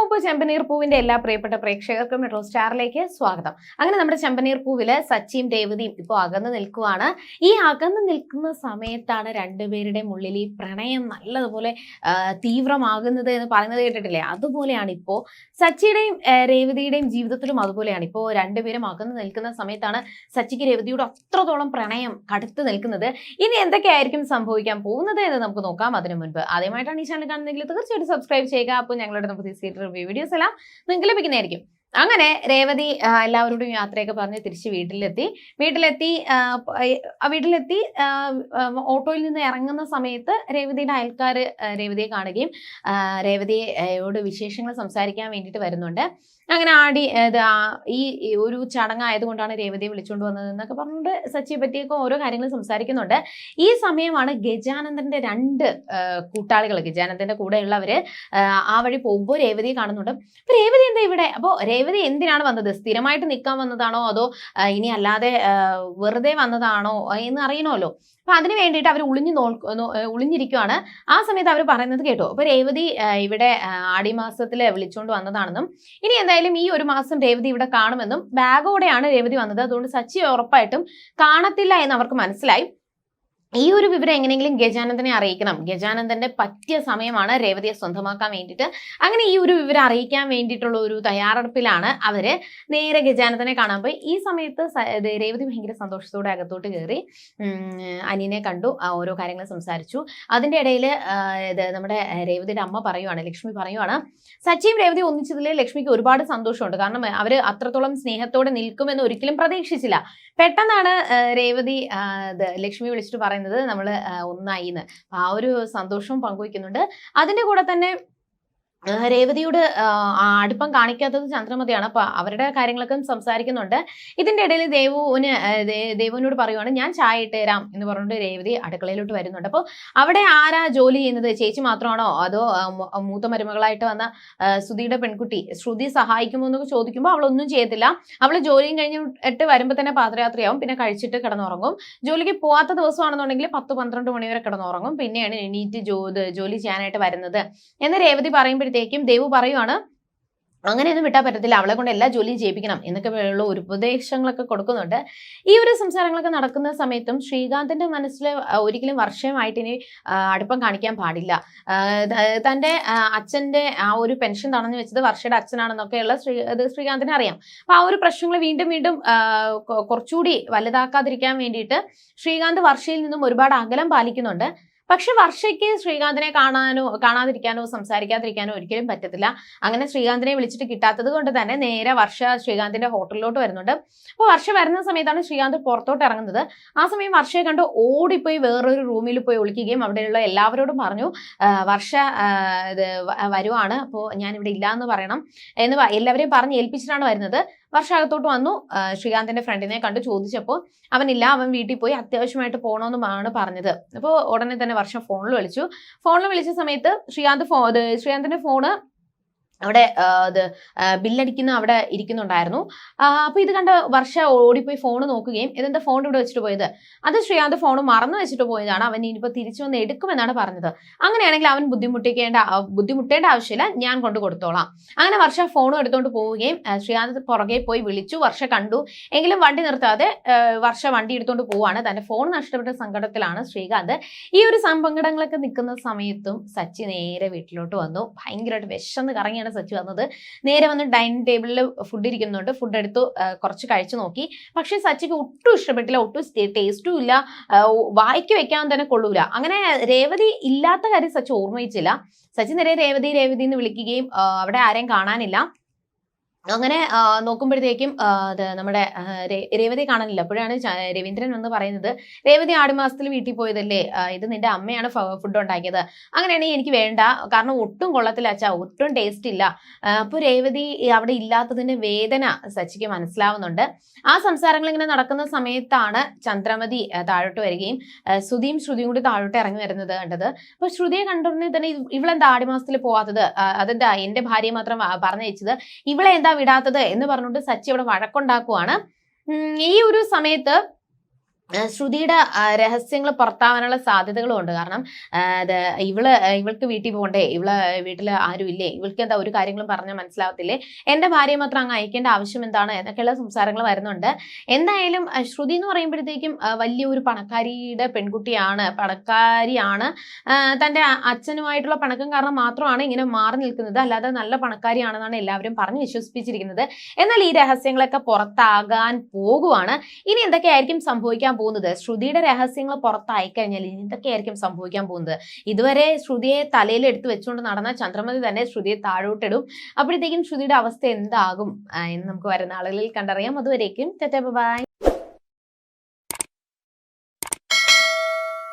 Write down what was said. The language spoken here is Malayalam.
മുമ്പ് ചെമ്പനീർ പൂവിന്റെ എല്ലാ പ്രിയപ്പെട്ട പ്രേക്ഷകർക്കും മെട്രോ സ്റ്റാറിലേക്ക് സ്വാഗതം. അങ്ങനെ നമ്മുടെ ചെമ്പനീർ പൂവിൽ സച്ചിയും രേവതിയും ഇപ്പോൾ അകന്നു നിൽക്കുവാണ്. ഈ അകന്നു നിൽക്കുന്ന സമയത്താണ് രണ്ടുപേരുടെ ഉള്ളിൽ ഈ പ്രണയം നല്ലതുപോലെ തീവ്രമാകുന്നത് എന്ന് പറയുന്നത് കേട്ടിട്ടില്ലേ? അതുപോലെയാണ് ഇപ്പോൾ സച്ചിയുടെയും രേവതിയുടെയും ജീവിതത്തിലും അതുപോലെയാണ്. ഇപ്പോൾ രണ്ടുപേരും അകന്ന് നിൽക്കുന്ന സമയത്താണ് സച്ചിക്ക് രേവതിയോട് അത്രത്തോളം പ്രണയം കടുത്തു നിൽക്കുന്നത്. ഇനി എന്തൊക്കെയായിരിക്കും സംഭവിക്കാൻ പോകുന്നത് എന്ന് നമുക്ക് നോക്കാം. അതിനു മുൻപ് ആദ്യമായിട്ടാണ് ഈ ചാനൽ കാണുന്നതെങ്കിൽ തീർച്ചയായിട്ടും സബ്സ്ക്രൈബ് ചെയ്യുക. അപ്പോൾ ഞങ്ങളുടെ നമുക്ക് റിവ്യൂ വീഡിയോസ് എല്ലാം നിങ്ങൾക്ക് ലഭിക്കുന്നതായിരിക്കും. അങ്ങനെ രേവതി എല്ലാവരോടും യാത്രയൊക്കെ പറഞ്ഞ് തിരിച്ച് വീട്ടിലെത്തി. വീട്ടിലെത്തി വീട്ടിലെത്തി ഓട്ടോയിൽ നിന്ന് ഇറങ്ങുന്ന സമയത്ത് രേവതിയുടെ അയൽക്കാർ രേവതിയെ കാണുകയും രേവതിയോട് വിശേഷങ്ങൾ സംസാരിക്കാൻ വേണ്ടിയിട്ട് വരുന്നുണ്ട്. അങ്ങനെ ആടി ഈ ഒരു ചടങ്ങായതുകൊണ്ടാണ് രേവതിയെ വിളിച്ചുകൊണ്ട് വന്നത് എന്നൊക്കെ പറഞ്ഞുകൊണ്ട് സച്ചിയെ പറ്റിയൊക്കെ ഓരോ കാര്യങ്ങൾ സംസാരിക്കുന്നുണ്ട്. ഈ സമയമാണ് ഗജാനന്ദന്റെ രണ്ട് കൂട്ടാളികൾ ഗജാനന്ദന്റെ കൂടെയുള്ളവര് ആ വഴി പോകുമ്പോൾ രേവതിയെ കാണുന്നുണ്ട്. അപ്പൊ രേവതി എന്താ ഇവിടെ? അപ്പോൾ രേവതി എന്തിനാണ് വന്നത്? സ്ഥിരമായിട്ട് നിൽക്കാൻ വന്നതാണോ? അതോ ഇനി അല്ലാതെ വെറുതെ വന്നതാണോ? എന്ന് അറിയണമല്ലോ. അപ്പൊ അതിന് വേണ്ടിയിട്ട് അവർ ഒളിഞ്ഞു നോ ഒളിഞ്ഞിരിക്കുവാണ് ആ സമയത്ത് അവർ പറയുന്നത് കേട്ടോ. അപ്പൊ രേവതി ഇവിടെ ആടിമാസത്തിൽ വിളിച്ചുകൊണ്ട് വന്നതാണെന്നും ഇനി എന്തായാലും ഈ ഒരു മാസം രേവതി ഇവിടെ കാണുമെന്നും ബാഗോടെയാണ് രേവതി വന്നത്. അതുകൊണ്ട് സച്ചി ഉറപ്പായിട്ടും കാണത്തില്ല എന്ന് അവർക്ക് മനസ്സിലായി. ഈ ഒരു വിവരം എങ്ങനെയെങ്കിലും ഗജാനന്ദനെ അറിയിക്കണം. ഗജാനന്ദന്റെ പറ്റിയ സമയമാണ് രേവതിയെ സ്വന്തമാക്കാൻ വേണ്ടിയിട്ട് അങ്ങനെ ഈ ഒരു വിവരം അറിയിക്കാൻ വേണ്ടിയിട്ടുള്ള ഒരു തയ്യാറെടുപ്പിലാണ് അവർ നേരെ ഗജാനന്ദനെ കാണാൻ പോയി. ഈ സമയത്ത് രേവതി ഭയങ്കര സന്തോഷത്തോടെ അകത്തോട്ട് കയറി അനിയനെ കണ്ടു ഓരോ കാര്യങ്ങൾ സംസാരിച്ചു. അതിന്റെ ഇടയിൽ നമ്മുടെ രേവതിയുടെ അമ്മ പറയുവാണ് ലക്ഷ്മി പറയുവാണ് സച്ചിയും രേവതി ഒന്നിച്ചതിൽ ലക്ഷ്മിക്ക് ഒരുപാട് സന്തോഷമുണ്ട്. കാരണം അവർ അത്രത്തോളം സ്നേഹത്തോടെ നിൽക്കുമെന്ന് ഒരിക്കലും പ്രതീക്ഷിച്ചില്ല. പെട്ടെന്നാണ് രേവതി ലക്ഷ്മി വിളിച്ചിട്ട് പറയുന്നത് നമ്മൾ ഒന്നായി എന്ന് ആ ഒരു സന്തോഷവും പങ്കുവയ്ക്കുന്നുണ്ട് അതിന്റെ കൂടെ തന്നെ രേവതിയോട് അടുപ്പം കാണിക്കാത്തത് ചന്ദ്രമതിയാണ്. അപ്പൊ അവരുടെ കാര്യങ്ങളൊക്കെ സംസാരിക്കുന്നുണ്ട്. ഇതിന്റെ ഇടയിൽ ദേവുവിന് ദേവുവിനോട് പറയുവാണ് ഞാൻ ചായ ഇട്ട് തരാം എന്ന് പറഞ്ഞുകൊണ്ട് രേവതി അടുക്കളയിലോട്ട് വരുന്നുണ്ട്. അപ്പോൾ അവിടെ ആരാ ജോലി ചെയ്യുന്നത്? ചേച്ചി മാത്രമാണോ? അതോ മൂത്ത മരുമകളായിട്ട് വന്ന സുധിയുടെ പെൺകുട്ടി? ശ്രുതി സഹായിക്കുമോ എന്നൊക്കെ ചോദിക്കുമ്പോൾ അവളൊന്നും ചെയ്യത്തില്ല. അവൾ ജോലിയും കഴിഞ്ഞിട്ട് വരുമ്പോൾ തന്നെ പാദയാത്രയാവും പിന്നെ കഴിച്ചിട്ട് കിടന്നുറങ്ങും. ജോലിക്ക് പോവാത്ത ദിവസമാണെന്നുണ്ടെങ്കിൽ പത്ത് പന്ത്രണ്ട് മണിവരെ കിടന്നുറങ്ങും. പിന്നെയാണ് എണീറ്റ് ജോലി ചെയ്യാനായിട്ട് വരുന്നത്. എന്ന് രേവതി പറയുമ്പോഴത്തേക്കും ദേവു പറയുവാണ് അങ്ങനെയൊന്നും വിട്ടാൽ പറ്റത്തില്ല അവളെ കൊണ്ട് എല്ലാ ജോലിയും ചെയ്യിപ്പിക്കണം എന്നൊക്കെ ഉള്ള ഉപദേശങ്ങളൊക്കെ കൊടുക്കുന്നുണ്ട്. ഈ ഒരു സംസാരങ്ങളൊക്കെ നടക്കുന്ന സമയത്തും ശ്രീകാന്തിന്റെ മനസ്സിൽ ഒരിക്കലും വർഷമായിട്ട് ഇനി അടുപ്പം കാണിക്കാൻ പാടില്ല. തന്റെ അച്ഛന്റെ ആ ഒരു പെൻഷൻ തടഞ്ഞു വെച്ചത് വർഷയുടെ അച്ഛനാണെന്നൊക്കെയുള്ള ശ്രീ ശ്രീകാന്തിന് അറിയാം. അപ്പൊ ആ ഒരു പ്രശ്നങ്ങൾ വീണ്ടും വീണ്ടും കുറച്ചുകൂടി വലുതാക്കാതിരിക്കാൻ വേണ്ടിയിട്ട് ശ്രീകാന്ത് വർഷയിൽ നിന്നും ഒരുപാട് അകലം പാലിക്കുന്നുണ്ട്. പക്ഷെ വർഷയ്ക്ക് ശ്രീകാന്തിനെ കാണാനോ കാണാതിരിക്കാനോ സംസാരിക്കാതിരിക്കാനോ ഒരിക്കലും പറ്റത്തില്ല. അങ്ങനെ ശ്രീകാന്തിനെ വിളിച്ചിട്ട് കിട്ടാത്തത് കൊണ്ട് തന്നെ നേരെ വർഷ ശ്രീകാന്തിന്റെ ഹോട്ടലിലോട്ട് വരുന്നുണ്ട്. അപ്പോൾ വർഷ വരുന്ന സമയത്താണ് ശ്രീകാന്ത് പുറത്തോട്ട് ഇറങ്ങുന്നത്. ആ സമയം വർഷയെ കണ്ട് ഓടിപ്പോയി വേറൊരു റൂമിൽ പോയി ഒളിക്കുകയും അവിടെയുള്ള എല്ലാവരോടും പറഞ്ഞു വർഷ ഇത് വരുവാണ്. അപ്പോൾ ഞാനിവിടെ ഇല്ല എന്ന് പറയണം. എന്ന് എല്ലാവരെയും പറഞ്ഞ് ഏൽപ്പിച്ചിട്ടാണ് വരുന്നത്. വർഷ അകത്തോട്ട് വന്നു ശ്രീകാന്തിന്റെ ഫ്രണ്ടിനെ കണ്ട് ചോദിച്ചപ്പോൾ അവനില്ല അവൻ വീട്ടിൽ പോയി അത്യാവശ്യമായിട്ട് പോകണമെന്നുമാണ് പറഞ്ഞത്. അപ്പോൾ ഉടനെ തന്നെ വർഷം ഫോണിൽ വിളിച്ചു. ഫോണിൽ വിളിച്ച സമയത്ത് ശ്രീകാന്ത് ഫോ ശ്രീകാന്തിന്റെ ഫോണ് അവിടെ ഇത് ബില്ലടിക്കുന്ന അവിടെ ഇരിക്കുന്നുണ്ടായിരുന്നു. അപ്പോൾ അപ്പൊ ഇത് കണ്ട വർഷ ഓടിപ്പോയി ഫോൺ നോക്കുകയും ഇതെന്താ ഫോൺ ഇവിടെ വെച്ചിട്ട് പോയത്? അത് ശ്രീകാന്ത് ഫോൺ മറന്നു വെച്ചിട്ട് പോയതാണ്. അവൻ ഇനിയിപ്പോ തിരിച്ചു വന്ന് എടുക്കുമെന്നാണ് പറഞ്ഞത്. അങ്ങനെയാണെങ്കിൽ അവൻ ബുദ്ധിമുട്ടിക്കേണ്ട ബുദ്ധിമുട്ടേണ്ട ആവശ്യമില്ല. ഞാൻ കൊണ്ട് കൊടുത്തോളാം. അങ്ങനെ വർഷ ഫോണും എടുത്തുകൊണ്ട് പോവുകയും ശ്രീകാന്ത് പുറകെ പോയി വിളിച്ചു. വർഷ കണ്ടു. എങ്കിലും വണ്ടി നിർത്താതെ വർഷ വണ്ടി എടുത്തുകൊണ്ട് പോവാണ്. തന്റെ ഫോൺ നഷ്ടപ്പെട്ട സങ്കടത്തിലാണ് ശ്രീകാന്ത്. ഈ ഒരു സംഘടങ്ങളൊക്കെ നിൽക്കുന്ന സമയത്തും സച്ചി നേരെ വീട്ടിലോട്ട് വന്നു. ഭയങ്കരമായിട്ട് വിശന്ന് കറങ്ങിയാണ് സച്ചി വന്നത്. നേരെ വന്ന് ഡൈനിങ് ടേബിളിൽ ഫുഡ് ഇരിക്കുന്നുണ്ട് ഫുഡ് എടുത്ത് കുറച്ച് കഴിച്ചു നോക്കി. പക്ഷേ സച്ചിക്ക് ഒട്ടും ഇഷ്ടപ്പെട്ടില്ല ഒട്ടും ടേസ്റ്റും ഇല്ല. വായിക്ക് വെക്കാൻ തന്നെ കൊള്ളൂല. അങ്ങനെ രേവതി ഇല്ലാത്ത കാര്യം സച്ചി ഓർമ്മയിച്ചില്ല. സച്ചി നേരെ രേവതി രേവതി എന്ന് വിളിക്കുകയും അവിടെ ആരെയും കാണാനില്ല. അങ്ങനെ നോക്കുമ്പോഴത്തേക്കും നമ്മുടെ രേവതി കാണാനില്ല. അപ്പോഴാണ് രവീന്ദ്രൻ വന്ന് പറയുന്നത് രേവതി ആടുമാസത്തിൽ വീട്ടിൽ പോയതല്ലേ? ഇത് നിന്റെ അമ്മയാണ് ഫുഡ് ഉണ്ടാക്കിയത്. അങ്ങനെയാണെങ്കിൽ എനിക്ക് വേണ്ട. കാരണം ഒട്ടും കൊള്ളത്തില്ല അച്ഛാ. ഒട്ടും ടേസ്റ്റ് ഇല്ല. അപ്പോൾ അപ്പൊ രേവതി അവിടെ ഇല്ലാത്തതിന്റെ വേദന സച്ചിക്ക് മനസ്സിലാവുന്നുണ്ട്. ആ സംസാരങ്ങൾ ഇങ്ങനെ നടക്കുന്ന സമയത്താണ് ചന്ദ്രമതി താഴോട്ട് വരികയും ശ്രുതിയും ശ്രുതിയും കൂടി താഴോട്ട് ഇറങ്ങി വരുന്നത് കണ്ടത്. അപ്പൊ ശ്രുതിയെ കണ്ടുടനെ തന്നെ ഇവ- ഇവളെന്താ ആടുമാസത്തിൽ പോവാത്തത്? അതെന്താ? എന്റെ ഭാര്യയെ മാത്രം പറഞ്ഞയച്ചത്? ഇവളെ എന്താ വിടാത്തത് എന്ന് പറഞ്ഞുകൊണ്ട് സച്ചി അവിടെ വഴക്കുണ്ടാക്കുവാണ്. ഈ ഒരു സമയത്ത് ശ്രുതിയുടെ രഹസ്യങ്ങൾ പുറത്താവാനുള്ള സാധ്യതകളും ഉണ്ട് കാരണം അത് ഇവൾ ഇവൾക്ക് വീട്ടിൽ പോകണ്ടേ ഇവൾ വീട്ടിൽ ആരും ഇല്ലേ? ഇവൾക്ക് എന്താ ഒരു കാര്യങ്ങളും പറഞ്ഞാൽ മനസ്സിലാവത്തില്ലേ? എന്റെ ഭാര്യ മാത്രം അങ്ങ് അയക്കേണ്ട ആവശ്യം എന്താണ്? എന്നൊക്കെയുള്ള സംസാരങ്ങൾ വരുന്നുണ്ട്. എന്തായാലും ശ്രുതി എന്ന് പറയുമ്പോഴത്തേക്കും വലിയ വലിയൊരു പണക്കാരിയുടെ പെൺകുട്ടിയാണ് പണക്കാരിയാണ്. തന്റെ അച്ഛനുമായിട്ടുള്ള പണക്കം കാരണം മാത്രമാണ് ഇങ്ങനെ മാറി നിൽക്കുന്നത്. അല്ലാതെ നല്ല പണക്കാരിയാണെന്നാണ് എല്ലാവരും പറഞ്ഞ് വിശ്വസിപ്പിച്ചിരിക്കുന്നത്. എന്നാൽ ഈ രഹസ്യങ്ങളൊക്കെ പുറത്താകാൻ പോകുവാണ്. ഇനി എന്തൊക്കെയായിരിക്കും സംഭവിക്കാൻ പോകുന്നത്. ശ്രുതിയുടെ രഹസ്യങ്ങൾ പുറത്തായി കഴിഞ്ഞാൽ എന്തൊക്കെയായിരിക്കും സംഭവിക്കാൻ പോകുന്നത്? ഇതുവരെ ശ്രുതിയെ തലയിൽ എടുത്തു വെച്ചുകൊണ്ട് നടന്ന ചന്ദ്രമതി തന്നെ ശ്രുതിയെ താഴോട്ടിടും. അപ്പോഴത്തേക്കും ശ്രുതിയുടെ അവസ്ഥ എന്താകും എന്ന് നമുക്ക് വരുന്ന ആളുകളിൽ കണ്ടറിയാം. അതുവരേക്കും ബൈ.